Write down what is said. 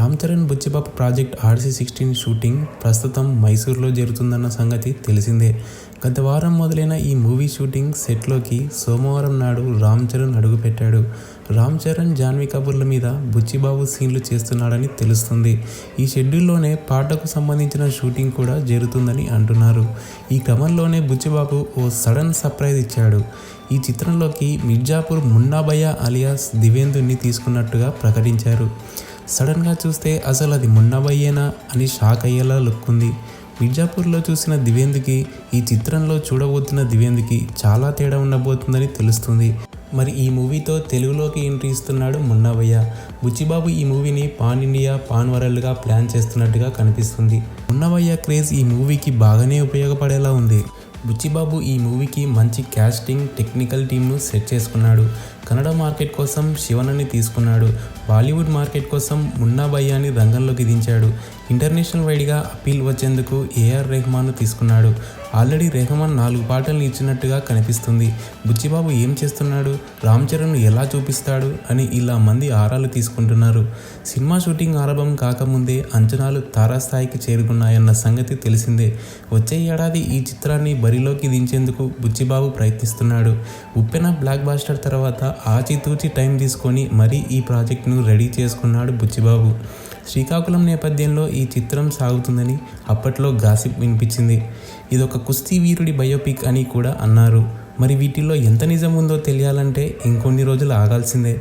Ram Charan Buchibabu project RC sixteen shooting ప్రస్తుతం మైసూర్లో జరుగుతుందన్న సంగతి తెలిసిందే. గత వారం మొదలైన ఈ మూవీ షూటింగ్ సెట్లోకి సోమవారం నాడు రామ్ చరణ్ అడుగుపెట్టాడు. రామ్ చరణ్ జాన్వీ కపూర్ల మీద బుచ్చిబాబు సీన్లు చేస్తున్నాడని తెలుస్తుంది. ఈ షెడ్యూల్లోనే పాటకు సంబంధించిన షూటింగ్ కూడా జరుగుతుందని అంటున్నారు. ఈ క్రమంలోనే బుచ్చిబాబు ఓ సడన్ సర్ప్రైజ్ ఇచ్చాడు. ఈ చిత్రంలోకి మిర్జాపూర్ మున్నాబయ్య అలియాస్ దివేందుని తీసుకున్నట్టుగా ప్రకటించారు. సడన్గా చూస్తే అసలు అది మున్నాబయ్యేనా అని షాక్ అయ్యేలా లుక్ ఉంది మిర్జాపూర్లో చూసిన దివేందుకి ఈ చిత్రంలో చూడబోతున్న దివేందుకి చాలా తేడా ఉండబోతుందని తెలుస్తుంది. మరి ఈ మూవీతో తెలుగులోకి ఎంట్రీ ఇస్తున్నాడు మున్నవయ్య. బుచ్చిబాబు ఈ మూవీని పాన్ ఇండియా పాన్ వరల్డ్గా ప్లాన్ చేస్తున్నట్టుగా కనిపిస్తుంది. మున్నవయ్య క్రేజ్ ఈ మూవీకి బాగానే ఉపయోగపడేలా ఉంది. బుచ్చిబాబు ఈ మూవీకి మంచి క్యాస్టింగ్ టెక్నికల్ టీంను సెట్ చేసుకున్నాడు. కన్నడ మార్కెట్ కోసం శివనని తీసుకున్నాడు. బాలీవుడ్ మార్కెట్ కోసం మున్నా భయ్యాని రంగంలోకి దించాడు. ఇంటర్నేషనల్ వైడ్గా అప్పీల్ వచ్చేందుకు ఏఆర్ రెహమాన్ను తీసుకున్నాడు. ఆల్రెడీ రెహమాన్ నాలుగు పాటలు ఇచ్చినట్టుగా కనిపిస్తుంది. బుచ్చిబాబు ఏం చేస్తున్నాడు? రామ్ చరణ్ ఎలా చూపిస్తాడు? అని ఇలా మంది ఆరాలు తీసుకుంటున్నారు. సినిమా షూటింగ్ ఆరంభం కాకముందే అంచనాలు తారాస్థాయికి చేరుకున్నాయన్న సంగతి తెలిసిందే. వచ్చే ఏడాది ఈ చిత్రాన్ని బరిలోకి దించేందుకు బుచ్చిబాబు ప్రయత్నిస్తున్నాడు. ఉప్పెన బ్లాక్ బాస్టర్ తర్వాత ఆచితూచి టైం తీసుకొని మరీ ఈ ప్రాజెక్ట్ను రెడీ చేసుకున్నాడు బుచ్చిబాబు. శ్రీకాకుళం నేపథ్యంలో ఈ చిత్రం సాగుతుందని అప్పట్లో గాసిప్ వినిపించింది. ఇదొక కుస్తీ వీరుడి బయోపిక్ అని కూడా అన్నారు. మరి వీటిల్లో ఎంత నిజం ఉందో తెలియాలంటే ఇంకొన్ని రోజులు ఆగాల్సిందే.